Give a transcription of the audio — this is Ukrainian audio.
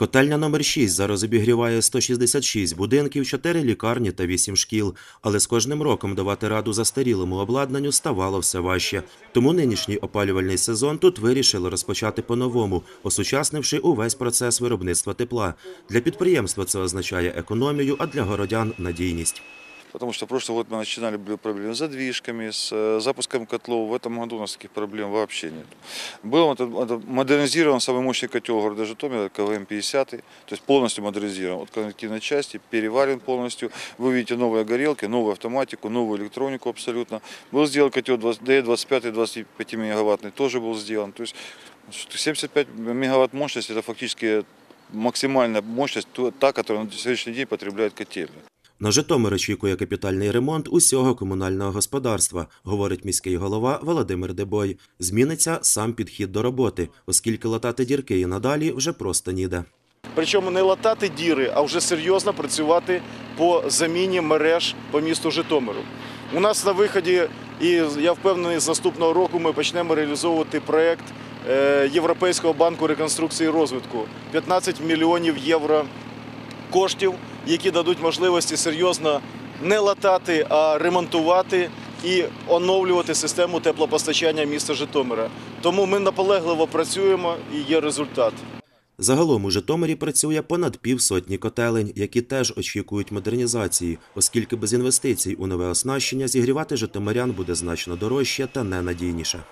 Котельня номер 6 зараз обігріває 166 будинків, 4 лікарні та 8 шкіл. Але з кожним роком давати раду застарілому обладнанню ставало все важче. Тому нинішній опалювальний сезон тут вирішили розпочати по-новому, осучаснивши увесь процес виробництва тепла. Для підприємства це означає економію, а для городян надійність. Потому что прошлый год мы начинали, были проблемы с задвижками, с э, запуском котлов. В этом году у нас таких проблем вообще нет. Был модернизирован самый мощный котел города Житомира, КВМ-50, то есть полностью модернизирован. От коннективной части переварен полностью. Вы видите новые горелки, новую автоматику, новую электронику абсолютно. Был сделан котел 20 D25-25 мегаваттный, тоже был сделан. То есть 75 мегаватт мощности это фактически максимальная мощность, та, которую на сегодняшний день потребляет котельня. На Житомир очікує капітальний ремонт усього комунального господарства, говорить міський голова Володимир Дебой. Зміниться сам підхід до роботи, оскільки латати дірки і надалі вже просто ніде. Причому не латати діри, а вже серйозно працювати по заміні мереж по місту Житомиру. У нас на виході, і я впевнений, з наступного року ми почнемо реалізовувати проєкт е, Європейського банку реконструкції і розвитку. 15 мільйонів євро коштів, які дадуть можливості серйозно не латати, а ремонтувати і оновлювати систему теплопостачання міста Житомира. Тому ми наполегливо працюємо і є результат. Загалом у Житомирі працює понад півсотні котелень, які теж очікують модернізації, оскільки без інвестицій у нове оснащення зігрівати житомирян буде значно дорожче та ненадійніше.